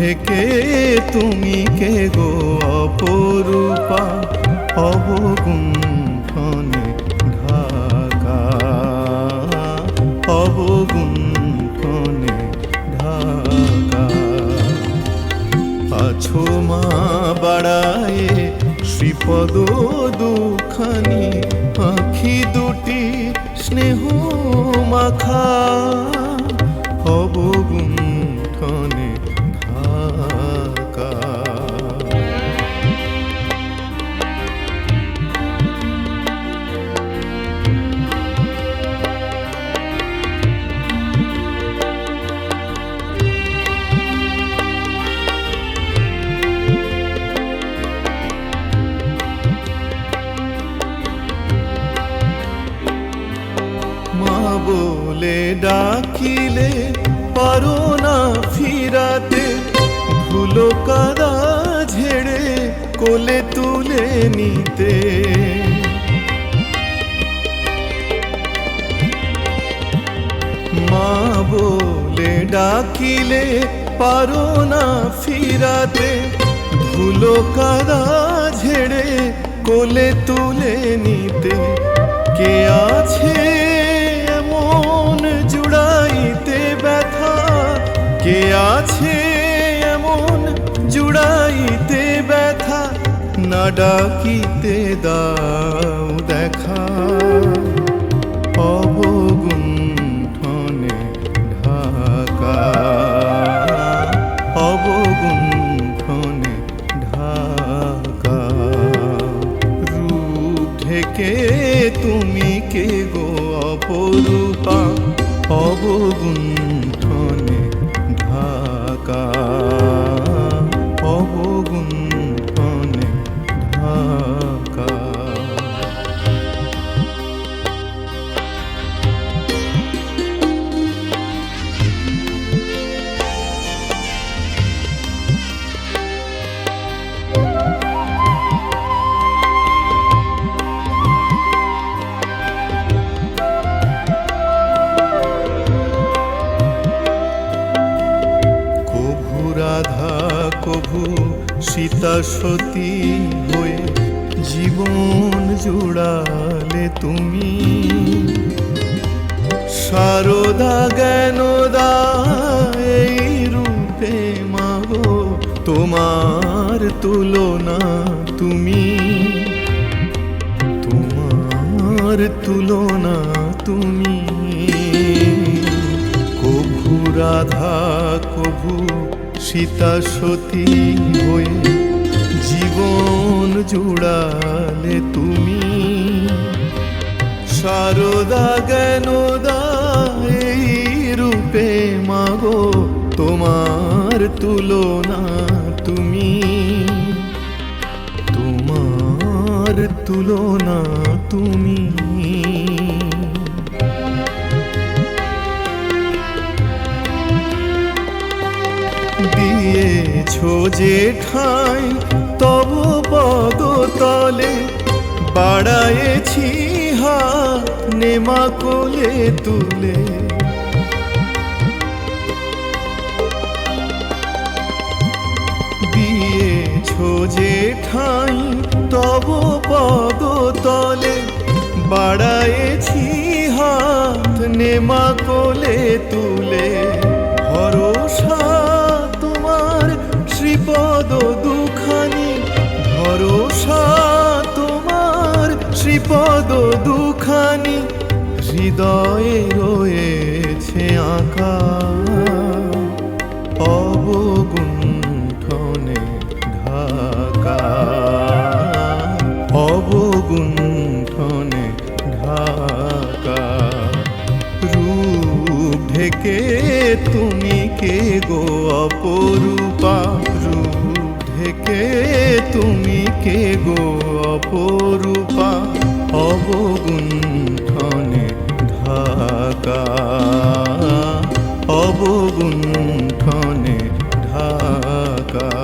ঢেকে তুমি কে গো অপরূপা? অবগুণ্ঠনে ঢাকা। অবগুণ্ঠনে ঢাকা। আছো মা বাড়ায়ে শ্রীপদ দুখানি, আখি দুটি স্নেহ বলে ডাকিলে পারো না ফিরাতে। ধুলো কাদা ঝেড়ে কোলে তুলে নিতে। মা বলে ডাকিলে পারো না ফিরাতে। ধুলো কাদা ঝেড়ে কোলে তুলে নিতে। কে আছে ডাকিতে দাও দেখা। অবগুণ্ঠনে ঢাকা। অবগুণ্ঠনে ঢাকা। রূপ ঢেকে তুমি কে গো অপরূপা? অবগুণ্ঠনে কভু সীতা সতী হয়ে জীবন জুড়ালে তুমি। সারদা জ্ঞানদা এই রূপে মাগো, তোমার তুলনা তুমি। তোমার তুলনা তুমি। সীতা সতী হয়ে জীবন জুড়ালে তুমি। সারদা জ্ঞানদা রূপে মাগো? তোমার তুলনা তুমি। তোমার তুলনা তুমি। যে ঠাই, তব পদ তলে বাড়ায়েছি হাত নেমা কোলে তুলে। দিয়েছ যে ঠাই, তব পদ তলে বাড়ায়েছি হাত নেমা কোলে তুলে। ভরসা শ্রীপদ দুখানি ভরসা তোমার, শ্রীপদ দুখানি হৃদয়ে রয়েছে আঁকা অবগুণ্ঠনে ঢাকা। অবগুণ্ঠনে ঢাকা। রূপ ঢেকে তুমি কে গো অপরূপা? থেকে তুমি কে গো অপরূপা? অবগুণ্ঠনে ঢাকা। অবগুণ্ঠনে ঢাকা।